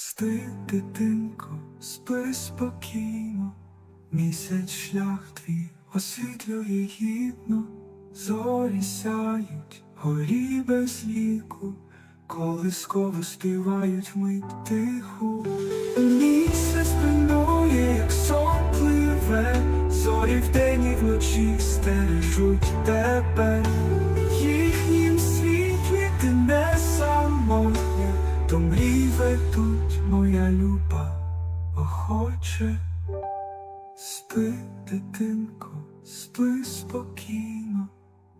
Спи, дитинко, спи спокійно, місяць шлях твій освітлює гідно, зорі сяють, горі без ліку, колисково співають мить тиху. Місяць минує, як сон пливе, зорі вдень і вночі стережуть тебе. Ведуть, моя люба, охоче. Спи, дитинко, спи спокійно,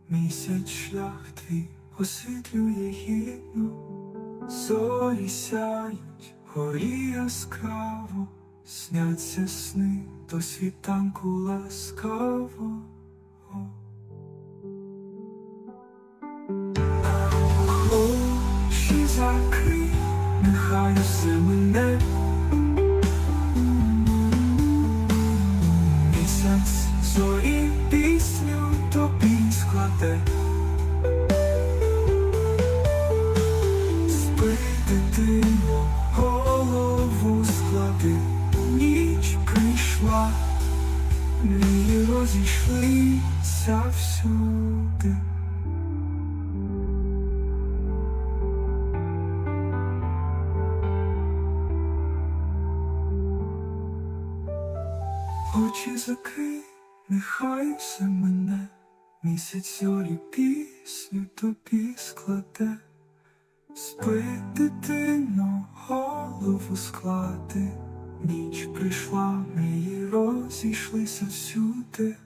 місяць шлях твій освітлює гідно, зорі сяють, горі яскраво, сняться сни до світанку ласкаво. Нехай все мене. Місяць зорі пісню тобі складе. Спи, голову склади, ніч прийшла, розійшлися всюди. Очі закрий, нехай все мене, місяць зорі пісню тобі складе. Спи, дитино, голову склади, ніч прийшла, мрії розійшлися всюди.